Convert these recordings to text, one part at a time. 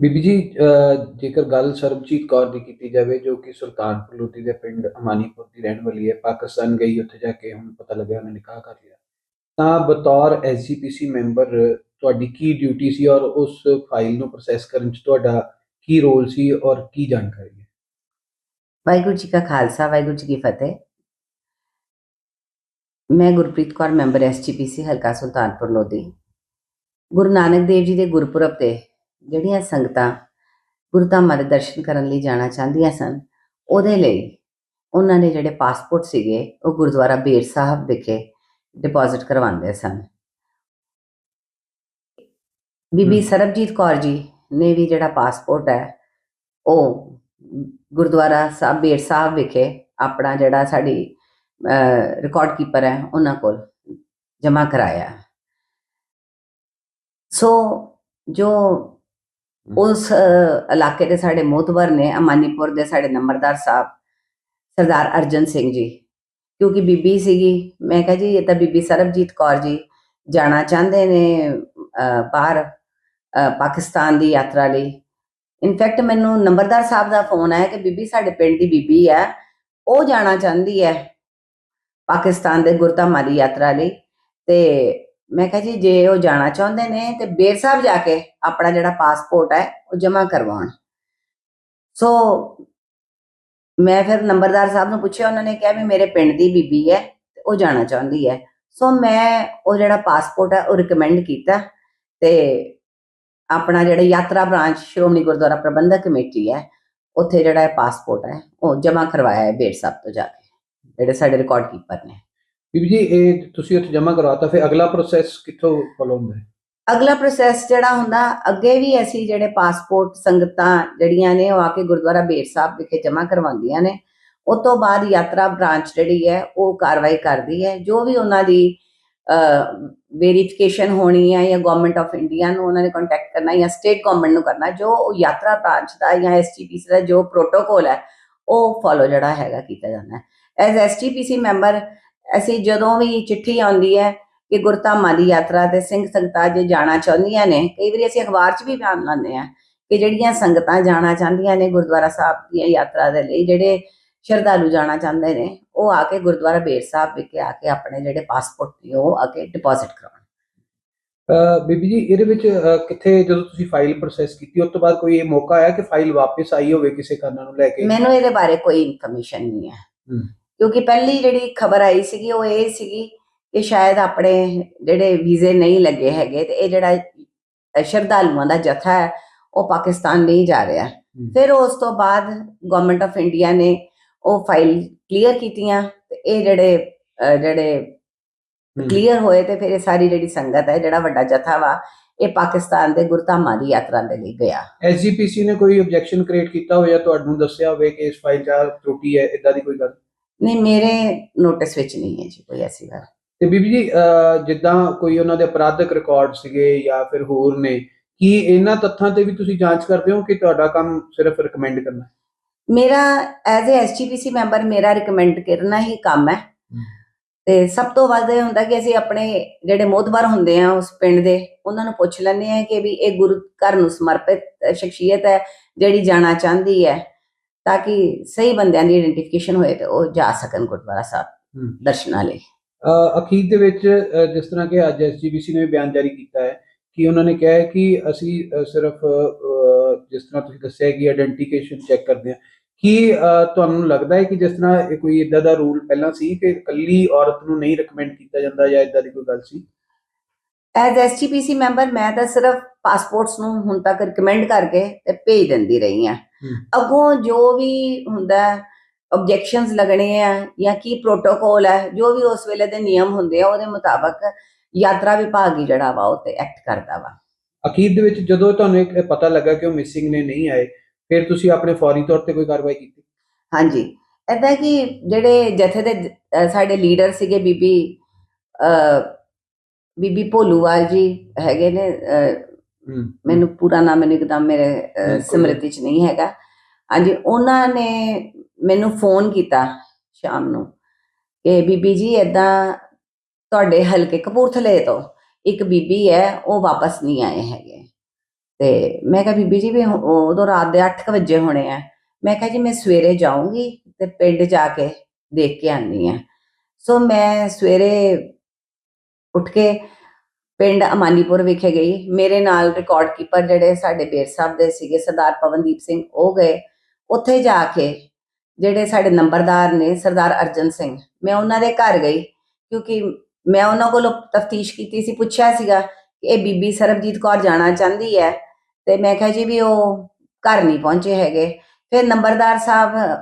ਬੀਬੀ ਜੀ ਜੇਕਰ ਗੱਲ ਸਰਬਜੀਤ ਕੌਰ ਦੀ ਕੀਤੀ ਜਾਵੇ, ਜੋ ਕਿ ਸੁਲਤਾਨਪੁਰ ਲੋਧੀ ਦੇ ਪਿੰਡ ਅਮਾਨੀਪੁਰ ਦੀ ਰਹਿਣ ਵਾਲੀ ਹੈ, ਪਾਕਿਸਤਾਨ ਗਈ ਉੱਥੇ ਜਾ ਕੇ ਹੁਣ ਪਤਾ ਲੱਗਿਆ ਉਹਨੇ ਨਿਕਾਹ ਕਰ ਲਿਆ। ਤਾਂ ਬਤੌਰ ਐਸਜੀਪੀਸੀ ਮੈਂਬਰ ਤੁਹਾਡੀ ਕੀ ਡਿਊਟੀ ਸੀ ਔਰ ਉਸ ਫਾਈਲ ਨੂੰ ਪ੍ਰੋਸੈਸ ਕਰਨ 'ਚ ਤੁਹਾਡਾ ਕੀ ਰੋਲ ਸੀ ਔਰ ਕੀ ਜਾਣਕਾਰੀ ਹੈ? ਵਾਹਿਗੁਰੂ ਜੀ ਕਾ ਖਾਲਸਾ, ਵਾਹਿਗੁਰੂ ਜੀ ਕੀ ਫਤਿਹ। ਮੈਂ ਗੁਰਪ੍ਰੀਤ ਕੌਰ, ਮੈਂਬਰ ਐਸਜੀਪੀਸੀ ਹਲਕਾ ਸੁਲਤਾਨਪੁਰ ਲੋਧੀ। ਗੁਰੂ ਨਾਨਕ ਦੇਵ ਜੀ ਦੇ ਗੁਰਪੁਰਬ ਤੇ ਜਿਹੜੀਆਂ ਸੰਗਤਾਂ ਗੁਰਧਾਮਾਂ ਦੇ ਦਰਸ਼ਨ ਕਰਨ ਲਈ ਜਾਣਾ ਚਾਹੁੰਦੀਆਂ ਸਨ ਉਹਦੇ ਲਈ ਉਹਨਾਂ ਨੇ ਜਿਹੜੇ ਪਾਸਪੋਰਟ ਸੀਗੇ ਉਹ ਗੁਰਦੁਆਰਾ ਬੇਰ ਸਾਹਿਬ ਵਿਖੇ ਡਿਪੋਜ਼ਿਟ ਕਰਵਾਉਂਦੇ ਸਨ ਬੀਬੀ। ਸਰਬਜੀਤ ਕੌਰ ਜੀ ਨੇ ਵੀ ਜਿਹੜਾ ਪਾਸਪੋਰਟ ਹੈ ਉਹ ਗੁਰਦੁਆਰਾ ਸਾਹਿਬ ਬੇਰ ਸਾਹਿਬ ਵਿਖੇ ਆਪਣਾ ਜਿਹੜਾ ਸਾਡੀ ਰਿਕਾਰਡ ਕੀਪਰ ਹੈ ਉਹਨਾਂ ਕੋਲ ਜਮ੍ਹਾਂ ਕਰਾਇਆ ਸੋ ਜੋ ਉਸ ਇਲਾਕੇ ਦੇ ਸਾਡੇ ਮੋਤਵਰ ਨੇ, ਅਮਾਨੀਪੁਰ ਦੇ ਸਾਡੇ ਨੰਬਰਦਾਰ ਸਾਹਿਬ, ਸਰਦਾਰ ਅਰਜਨ ਸਿੰਘ ਜੀ। ਕਿਉਂਕਿ ਬੀਬੀ ਸੀਗੀ, ਮੈਂ ਕਿਹਾ ਜੀ, ਇਹ ਤਾਂ ਬੀਬੀ ਸਰਬਜੀਤ ਕੌਰ ਜੀ ਜਾਣਾ ਚਾਹੁੰਦੇ ਨੇ ਬਾਹਰ ਪਾਕਿਸਤਾਨ ਦੀ ਯਾਤਰਾ ਲਈ। ਇਨਫੈਕਟ ਮੈਨੂੰ ਨੰਬਰਦਾਰ ਸਾਹਿਬ ਦਾ ਫੋਨ ਆਇਆ ਕਿ ਬੀਬੀ ਸਾਡੇ ਪਿੰਡ ਦੀ ਬੀਬੀ ਹੈ, ਉਹ ਜਾਣਾ ਚਾਹੁੰਦੀ ਹੈ ਪਾਕਿਸਤਾਨ ਦੇ ਗੁਰਧਾਮਾਂ ਦੀ ਯਾਤਰਾ ਲਈ। ਤੇ ਮੈਂ ਕਿਹਾ ਜੀ, ਜੇ ਉਹ ਜਾਣਾ ਚਾਹੁੰਦੇ ਨੇ ਤੇ ਬੇਰ ਸਾਹਿਬ ਜਾ ਕੇ ਆਪਣਾ ਜਿਹੜਾ ਪਾਸਪੋਰਟ ਹੈ, ਉਹ ਜਮ੍ਹਾਂ ਕਰਵਾਉਣ। ਸੋ ਮੈਂ ਫਿਰ ਨੰਬਰਦਾਰ ਸਾਹਿਬ ਨੂੰ ਪੁੱਛਿਆ, ਉਹਨਾਂ ਨੇ ਕਿਹਾ ਵੀ ਮੇਰੇ ਪਿੰਡ ਦੀ ਬੀਬੀ ਹੈ, ਤੇ ਉਹ ਜਾਣਾ ਚਾਹੁੰਦੀ ਹੈ। ਸੋ ਮੈਂ ਉਹ ਜਿਹੜਾ ਪਾਸਪੋਰਟ ਹੈ, ਉਹ ਰਿਕਮੈਂਡ ਕੀਤਾ ਤੇ ਆਪਣਾ ਜਿਹੜਾ ਯਾਤਰਾ ਬ੍ਰਾਂਚ ਸ਼੍ਰੋਮਣੀ ਗੁਰਦੁਆਰਾ ਪ੍ਰਬੰਧਕ ਕਮੇਟੀ ਹੈ, ਉੱਥੇ ਜਿਹੜਾ ਇਹ ਪਾਸਪੋਰਟ ਹੈ, ਉਹ ਜਮ੍ਹਾਂ ਕਰਵਾਇਆ ਹੈ ਬੇਰ ਸਾਹਿਬ ਤੋਂ ਜਾ ਕੇ, ਜਿਹੜੇ ਸਾਡੇ ਰਿਕਾਰਡ ਕੀਪਰ ਨੇ। ਬੀਬੀ ਜੀ, ਇਹ ਤੁਸੀਂ ਉੱਥੇ ਜਮ੍ਹਾਂ ਕਰਵਾਤਾ ਫਿਰ ਅਗਲਾ ਪ੍ਰੋਸੈਸ ਕਿੱਥੋਂ ਫੋਲੋ ਹੁੰਦਾ ਹੈ? ਅਗਲਾ ਪ੍ਰੋਸੈਸ ਜਿਹੜਾ ਹੁੰਦਾ, ਅੱਗੇ ਵੀ ਅਸੀਂ ਜਿਹੜੇ ਪਾਸਪੋਰਟ ਸੰਗਤਾਂ ਜਿਹੜੀਆਂ ਨੇ, ਉਹ ਆ ਕੇ ਗੁਰਦੁਆਰਾ ਬੇਰ ਸਾਹਿਬ ਵਿਖੇ ਜਮ੍ਹਾਂ ਕਰਵਾਉਂਦੀਆਂ ਨੇ। ਉਸ ਤੋਂ ਬਾਅਦ ਯਾਤਰਾ ਬ੍ਰਾਂਚ ਜਿਹੜੀ ਹੈ, ਉਹ ਕਾਰਵਾਈ ਕਰਦੀ ਹੈ। ਜੋ ਵੀ ਉਹਨਾਂ ਦੀ ਵੈਰੀਫਿਕੇਸ਼ਨ ਹੋਣੀ ਹੈ ਜਾਂ ਗਵਰਨਮੈਂਟ ਆਫ ਇੰਡੀਆ ਨੂੰ ਉਹਨਾਂ ਨੇ ਕੰਟੈਕਟ ਕਰਨਾ ਜਾਂ ਸਟੇਟ ਗਵਰਨਮੈਂਟ ਨੂੰ ਕਰਨਾ, ਜੋ ਉਹ ਯਾਤਰਾ ਬ੍ਰਾਂਚ ਦਾ ਜਾਂ ਐਸਟੀਪੀਸੀ ਦਾ ਜੋ ਪ੍ਰੋਟੋਕੋਲ ਹੈ, ਉਹ ਫੋਲੋ ਜਿਹੜਾ ਹੈਗਾ ਕੀਤਾ ਜਾਂਦਾ ਹੈ। ਐਜ਼ ਐਸਟੀਪੀਸੀ ਮੈਂਬਰ ਅਸੀਂ ਜਦੋਂ ਵੀ ਚਿੱਠੀ ਆਉਂਦੀ ਹੈ ਕਿ ਗੁਰਧਾਮਾਂ ਦੀ ਯਾਤਰਾ ਤੇ ਸਿੰਘ ਸੰਗਤਾਂ ਜੇ ਜਾਣਾ ਚਾਹੁੰਦੀਆਂ ਨੇ ਕਈ ਵਾਰੀ ਅਸੀਂ ਅਖਬਾਰ 'ਚ ਵੀ ਬਿਆਨ ਲਾਉਂਦੇ ਆ ਕਿ ਜਿਹੜੀਆਂ ਸੰਗਤਾਂ ਜਾਣਾ ਚਾਹੁੰਦੀਆਂ ਨੇ ਗੁਰਦੁਆਰਾ ਸਾਹਿਬ ਦੀ ਯਾਤਰਾ ਦੇ ਲਈ ਜਿਹੜੇ ਸ਼ਰਧਾਲੂ ਜਾਣਾ ਚਾਹੁੰਦੇ ਨੇ ਉਹ ਆ ਕੇ ਗੁਰਦੁਆਰਾ ਬੇਰ ਸਾਹਿਬ ਵਿਖੇ ਆ ਕੇ ਆਪਣੇ ਜਿਹੜੇ ਪਾਸਪੋਰਟ ਨੇ ਉਹ ਆ ਕੇ ਡਿਪੋਜ਼ਿਟ ਕਰਾਉਣ। ਬੀਬੀ ਜੀ ਇਹਦੇ ਵਿੱਚ ਕਿੱਥੇ ਜਦੋਂ ਤੁਸੀਂ ਫਾਈਲ ਪ੍ਰੋਸੈਸ ਕੀਤੀ ਉਸ ਤੋਂ ਬਾਅਦ ਕੋਈ ਇਹ ਮੌਕਾ ਆਇਆ ਕਿ ਫਾਈਲ ਵਾਪਸ ਆਈ ਹੋਵੇ ਕਿਸੇ ਕਾਰਨ ਨੂੰ ਲੈ ਕੇ? ਮੈਨੂੰ ਇਹਦੇ ਬਾਰੇ ਕੋਈ ਇਨਫੋਰਮੇਸ਼ਨ ਨਹੀਂ ਹੈ। ਕਿਉਂਕਿ ਪਹਿਲੀ ਜਿਹੜੀ ਖਬਰ ਆਈ ਸੀਗੀ ਉਹ ਇਹ ਸੀਗੀ ਕਿ ਸ਼ਾਇਦ ਆਪਣੇ ਜਿਹੜੇ ਵੀਜ਼ੇ ਨਹੀਂ ਲੱਗੇ ਹੈਗੇ ਤੇ ਇਹ ਜਿਹੜਾ ਸ਼ਰਧਾਲੂਆਂ ਦਾ ਜਥਾ ਹੈ ਉਹ ਪਾਕਿਸਤਾਨ ਨਹੀਂ ਜਾ ਰਿਹਾ। ਫਿਰ ਉਸ ਤੋਂ ਬਾਅਦ ਗਵਰਨਮੈਂਟ ਆਫ ਇੰਡੀਆ ਨੇ ਉਹ ਫਾਈਲ ਕਲੀਅਰ ਕੀਤੀਆਂ ਤੇ ਇਹ ਜਿਹੜੇ ਜਿਹੜੇ। ਕਲੀਅਰ ਹੋਏ ਤੇ ਫਿਰ ਇਹ ਸਾਰੀ ਜਿਹੜੀ ਸੰਗਤ ਹੈ ਜਿਹੜਾ ਵੱਡਾ ਜਥਾ ਵਾ ਇਹ ਪਾਕਿਸਤਾਨ ਦੇ ਗੁਰਧਾਮਾਂ ਦੀ ਯਾਤਰਾ ਦੇ ਲਈ ਗਿਆ। ਐਸਜੀਪੀਸੀ ਨੇ ਕੋਈ ਆਬਜੈਕਸ਼ਨ ਕ੍ਰੀਏਟ ਕੀਤਾ ਜਾਂ ਤੁਹਾਨੂੰ ਦੱਸਿਆ ਹੋਵੇ ਕਿ ਇਸ ਫਾਈਲ 'ਚ ਤਰੁੱਟੀ ਹੈ ਇਦਾਂ ਦੀ ਕੋਈ ਗੱਲ? ਨਹੀਂ ਮੇਰੇ ਨੋਟਿਸ ਵਿੱਚ ਨਹੀਂ ਹੈ ਜੀ ਕੋਈ ਐਸੀ ਗੱਲ। ਤੇ ਬੀਬੀ ਜੀ ਅਹ, ਜਿੱਦਾਂ ਕੋਈ ਉਹਨਾਂ ਦੇ ਅਪਰਾਧਿਕ ਰਿਕਾਰਡ ਸੀਗੇ ਜਾਂ ਫਿਰ ਹੋਰ ਨੇ ਕੀ ਇਹਨਾਂ ਤੱਥਾਂ ਤੇ ਵੀ ਤੁਸੀਂ ਜਾਂਚ ਕਰਦੇ ਹੋ ਕਿ ਤੁਹਾਡਾ ਕੰਮ ਸਿਰਫ ਰეკਮੈਂਡ ਕਰਨਾ? ਮੇਰਾ ਐਜ਼ ਅ ਐਸਜੀਪੀਸੀ ਮੈਂਬਰ ਮੇਰਾ ਰਿਕਮੈਂਡ ਕਰਨਾ ਹੀ ਕੰਮ ਹੈ। ਤੇ ਸਭ ਤੋਂ ਵੱਧ ਇਹ ਹੁੰਦਾ ਕਿ ਅਸੀਂ ਆਪਣੇ ਜਿਹੜੇ ਮੋਤਬਰ ਹੁੰਦੇ ਆ ਉਸ ਪਿੰਡ ਦੇ ਉਹਨਾਂ ਨੂੰ ਪੁੱਛ ਲੈਂਦੇ ਆ ਕਿ ਵੀ ਇਹ ਗੁਰੂ ਘਰ ਨੂੰ ਸਮਰਪਿਤ ਸ਼ਖਸੀਅਤ ਹੈ ਜਿਹੜੀ ਜਾਣਾ ਚਾਹੁੰਦੀ ਹੈ। ਤਾਂ ਕਿ ਸਹੀ ਬੰਦਿਆਂ ਦੀ ਆਇਡੈਂਟੀਫਿਕੇਸ਼ਨ ਹੋਏ ਤੇ ਉਹ ਜਾ ਸਕਣ ਗੁਰਦੁਆਰਾ ਸਾਹਿਬ ਹਮ। ਦਰਸ਼ਨਾਂ ਲਈ ਅਖੀਰ ਦੇ ਵਿੱਚ ਜਿਸ ਤਰ੍ਹਾਂ ਕਿ ਅੱਜ ਐਸਜੀਪੀਸੀ ਨੇ ਵੀ ਬਿਆਨ ਜਾਰੀ ਕੀਤਾ ਹੈ ਕਿ ਉਹਨਾਂ ਨੇ ਕਿਹਾ ਹੈ ਕਿ ਅਸੀਂ ਸਿਰਫ ਜਿਸ ਤਰ੍ਹਾਂ ਤੁਸੀਂ ਦੱਸਿਆ ਕਿ ਆਇਡੈਂਟੀਫਿਕੇਸ਼ਨ ਚੈੱਕ ਕਰਦੇ ਹਾਂ ਕੀ ਤੁਹਾਨੂੰ ਲੱਗਦਾ ਹੈ ਕਿ ਜਿਸ ਤਰ੍ਹਾਂ ਇਹ ਕੋਈ ਇਦਾਂ ਦਾ ਰੂਲ ਪਹਿਲਾਂ ਸੀ ਕਿ ਇਕੱਲੀ ਔਰਤ ਨੂੰ ਨਹੀਂ ਰეკਮੈਂਡ ਕੀਤਾ ਜਾਂਦਾ ਜਾਂ ਇਦਾਂ ਦੀ ਕੋਈ ਗੱਲ ਸੀ ਐਜ਼ ਐਸਜੀਪੀਸੀ ਮੈਂਬਰ ਮੈਂ ਤਾਂ ਸਿਰਫ ਪਾਸਪੋਰਟਸ ਨੂੰ ਹੁਣ ਤੱਕ ਰਿਕਮੈਂਡ ਕਰਕੇ ਤੇ ਭੇਜ ਦਿੰਦੀ ਰਹੀ ਆ। ਅੱਗੋਂ ਜੋ ਵੀ ਹੁੰਦਾ ਆਬਜੈਕਸ਼ਨਸ ਲੱਗਣੇ ਆ ਜਾਂ ਕੀ ਪ੍ਰੋਟੋਕੋਲ ਹੈ ਜੋ ਵੀ ਉਸ ਵੇਲੇ ਦੇ ਨਿਯਮ ਹੁੰਦੇ ਆ ਉਹਦੇ ਮੁਤਾਬਕ ਯਾਤਰਾ ਵਿਭਾਗ ਹੀ ਜਿਹੜਾ ਵਾ ਉਹ ਤੇ ਐਕਟ ਕਰਦਾ ਵਾ। ਅਖੀਰ ਦੇ ਵਿੱਚ ਜਦੋਂ ਤੁਹਾਨੂੰ ਇਹ ਪਤਾ ਲੱਗਾ ਕਿ ਉਹ ਮਿਸਿੰਗ ਨੇ ਨਹੀਂ ਆਏ ਫਿਰ ਤੁਸੀਂ ਆਪਣੇ ਫੌਰੀ ਤੌਰ ਤੇ ਕੋਈ ਕਾਰਵਾਈ ਕੀਤੀ? ਹਾਂਜੀ। ਏਦਾਂ ਕਿ ਜਿਹੜੇ ਜਥੇ ਦੇ ਸਾਡੇ ਲੀਡਰ ਸੀਗੇ ਬੀਬੀ ਬੀਬੀ ਭੋਲੂਵਾਲ ਜੀ ਹੈਗੇ ਨੇ ਮੈਨੂੰ ਪੂਰਾ ਨਾਮ ਮੈਨੂੰ ਇੱਕਦਮ ਮੇਰੇ। ਸਿਮਰਤੀ ਚ ਨਹੀਂ ਹੈਗਾ। ਹਾਂਜੀ ਉਹਨਾਂ ਨੇ ਮੈਨੂੰ ਫੋਨ ਕੀਤਾ ਸ਼ਾਮ ਨੂੰ ਕਿ ਬੀਬੀ ਜੀ ਏਦਾਂ ਤੁਹਾਡੇ ਹਲਕੇ ਕਪੂਰਥਲੇ ਤੋਂ ਇੱਕ ਬੀਬੀ ਹੈ ਉਹ ਵਾਪਸ ਨਹੀਂ ਆਏ ਹੈਗੇ। ਤੇ ਮੈਂ ਕਿਹਾ ਬੀਬੀ ਜੀ ਵੀ ਉਦੋਂ ਰਾਤ ਦੇ 8 ਵਜੇ ਹੋਣੇ ਆ। ਮੈਂ ਕਿਹਾ ਜੀ ਮੈਂ ਸਵੇਰੇ ਜਾਊਂਗੀ ਤੇ ਪਿੰਡ ਜਾ ਕੇ ਦੇਖ ਕੇ ਆਨੀ ਆ। ਸੋ ਮੈਂ ਸਵੇਰੇ ਉੱਠ ਕੇ ਪਿੰਡ ਅਮਾਨੀਪੁਰ ਵਿਖੇ ਗਈ। ਮੇਰੇ ਨਾਲ ਰਿਕਾਰਡ ਕੀਪਰ ਜਿਹੜੇ ਸਾਡੇ ਬੇਰ ਸਾਹਿਬ ਦੇ ਸੀਗੇ, ਸਰਦਾਰ ਪਵਨਦੀਪ ਸਿੰਘ, ਉਹ ਗਏ। ਉੱਥੇ ਜਾ ਕੇ ਜਿਹੜੇ ਸਾਡੇ ਨੰਬਰਦਾਰ ਨੇ ਸਰਦਾਰ ਅਰਜਨ ਸਿੰਘ, ਮੈਂ ਉਹਨਾਂ ਦੇ ਘਰ ਗਈ ਕਿਉਂਕਿ ਮੈਂ ਉਹਨਾਂ ਕੋਲੋਂ ਤਫਤੀਸ਼ ਕੀਤੀ ਸੀ, ਪੁੱਛਿਆ ਸੀਗਾ ਕਿ ਇਹ ਬੀਬੀ ਸਰਬਜੀਤ ਕੌਰ ਜਾਣਾ ਚਾਹੁੰਦੀ ਹੈ ਤੇ ਮੈਂ ਕਿਹਾ ਜੀ ਵੀ ਉਹ ਘਰ ਨਹੀਂ ਪਹੁੰਚੇ ਹੈਗੇ। ਫਿਰ ਨੰਬਰਦਾਰ ਸਾਹਿਬ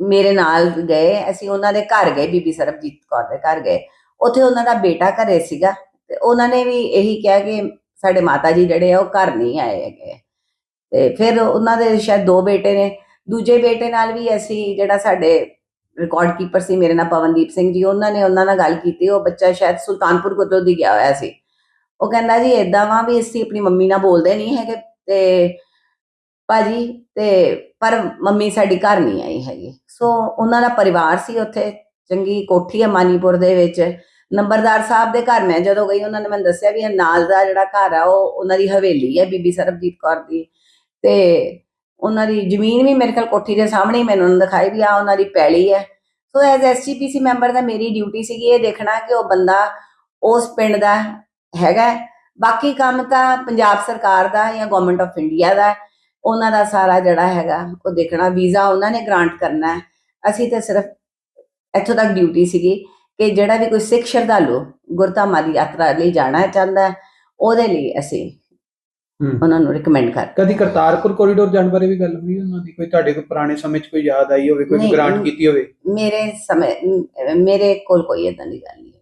ਮੇਰੇ ਨਾਲ ਗਏ, ਅਸੀਂ ਉਹਨਾਂ ਦੇ ਘਰ ਗਏ, ਬੀਬੀ ਸਰਬਜੀਤ ਕੌਰ ਦੇ ਘਰ ਗਏ। ਉੱਥੇ ਉਹਨਾਂ ਦਾ ਬੇਟਾ ਘਰੇ ਸੀਗਾ। ਤੇ ਉਹਨਾਂ ਨੇ ਵੀ ਇਹੀ ਕਿਹਾ ਕਿ ਸਾਡੇ ਮਾਤਾ ਜੀ ਜਿਹੜੇ ਆ ਉਹ ਘਰ ਨਹੀਂ ਆਏ ਹੈਗੇ। ਤੇ ਫਿਰ ਉਹਨਾਂ ਦੇ ਸ਼ਾਇਦ ਦੋ ਬੇਟੇ ਨੇ। ਦੂਜੇ ਬੇਟੇ ਨਾਲ ਵੀ ਅਸੀਂ ਜਿਹੜਾ ਸਾਡੇ ਰਿਕਾਰਡ ਕੀਪਰ ਸੀ, ਮੇਰੇ ਨਾਲ ਪਵਨਦੀਪ ਸਿੰਘ ਜੀ, ਉਹਨਾਂ ਨੇ ਉਹਨਾਂ ਨਾਲ ਗੱਲ ਕੀਤੀ। ਉਹ ਬੱਚਾ ਸ਼ਾਇਦ ਸੁਲਤਾਨਪੁਰ ਕੋਤੋਂ ਦੀ ਗਿਆ ਹੋਇਆ ਸੀ। ਉਹ ਕਹਿੰਦਾ ਜੀ, ਏਦਾਂ ਵਾ ਵੀ ਅਸੀਂ ਆਪਣੀ ਮੰਮੀ ਨਾਲ ਬੋਲਦੇ ਨਹੀਂ ਹੈਗੇ। ਤੇ ਭਾਜੀ, ਤੇ ਪਰ ਮੰਮੀ ਸਾਡੀ ਘਰ ਨਹੀਂ ਆਈ ਹੈਗੀ। ਸੋ ਉਹਨਾਂ ਦਾ ਪਰਿਵਾਰ ਸੀ ਉੱਥੇ, ਚੰਗੀ ਕੋਠੀ ਹੈ ਮਾਨੀਪੁਰ ਦੇ ਵਿੱਚ। ਨੰਬਰਦਾਰ ਸਾਹਿਬ ਦੇ ਘਰ ਮੈਂ ਜਦੋਂ ਗਈ, ਉਹਨਾਂ ਨੇ ਮੈਨੂੰ ਦੱਸਿਆ ਵੀ ਇਹ ਨਾਲ ਦਾ ਜਿਹੜਾ ਘਰ ਆ, ਉਹ ਉਹਨਾਂ ਦੀ ਹਵੇਲੀ ਹੈ ਬੀਬੀ ਸਰਬਜੀਤ ਕੌਰ ਦੀ। ਤੇ ਉਹਨਾਂ ਦੀ ਜ਼ਮੀਨ ਵੀ ਮੇਰੇ ਕੋਲ ਕੋਠੀ ਦੇ ਸਾਹਮਣੇ ਹੀ ਮੈਨੂੰ ਦਿਖਾਈ ਵੀ ਆ ਉਹਨਾਂ ਦੀ ਪੈਲੀ ਹੈ ਸੋ ਐਜ਼ ਐਸਜੀਪੀਸੀ ਮੈਂਬਰ ਦਾ ਮੇਰੀ ਡਿਊਟੀ ਸੀਗੀ ਇਹ ਦੇਖਣਾ ਕਿ ਉਹ ਬੰਦਾ ਉਸ ਪਿੰਡ ਦਾ ਹੈਗਾ ਬਾਕੀ ਕੰਮ ਤਾਂ ਪੰਜਾਬ ਸਰਕਾਰ ਦਾ ਜਾਂ ਗਵਰਨਮੈਂਟ ਆਫ ਇੰਡੀਆ ਦਾ ਉਹਨਾਂ ਦਾ ਸਾਰਾ ਜਿਹੜਾ ਹੈਗਾ, ਉਹ ਦੇਖਣਾ, ਵੀਜ਼ਾ ਉਹਨਾਂ ਨੇ ਗ੍ਰਾਂਟ ਕਰਨਾ ਹੈ। ਅਸੀਂ ਤਾਂ ਸਿਰਫ ਇੱਥੋਂ ਤੱਕ ਡਿਊਟੀ ਸੀਗੀ। ਕਿ ਜਿਹੜਾ ਵੀ ਕੋਈ ਸਿੱਖ ਸ਼ਰਧਾਲੂ ਗੁਰਧਾਮਾਂ ਦੀ ਯਾਤਰਾ ਲਈ ਜਾਣਾ ਚਾਹੁੰਦਾ ਹੈ, ਉਹਦੇ ਲਈ ਅਸੀਂ ਉਹਨਾਂ ਨੂੰ ਰეკਮੈਂਡ ਕਰ ਕਦੀ ਕਰਤਾਰਪੁਰ ਕੋਰੀਡੋਰ ਜਾਣ ਬਾਰੇ ਵੀ ਗੱਲ ਹੋਈ ਉਹਨਾਂ ਦੀ ਕੋਈ ਤੁਹਾਡੇ ਕੋਲ ਪੁਰਾਣੇ ਸਮੇਂ 'ਚ ਕੋਈ ਯਾਦ ਆਈ ਹੋਵੇ ਕੋਈ ਗ੍ਰਾਂਟ। ਕੀਤੀ ਹੋਵੇ ਮੇਰੇ ਸਮੇਂ ਮੇਰੇ ਕੋਲ ਕੋਈ ਏਦਾਂ ਦੀ ਗੱਲ ਨਹੀਂ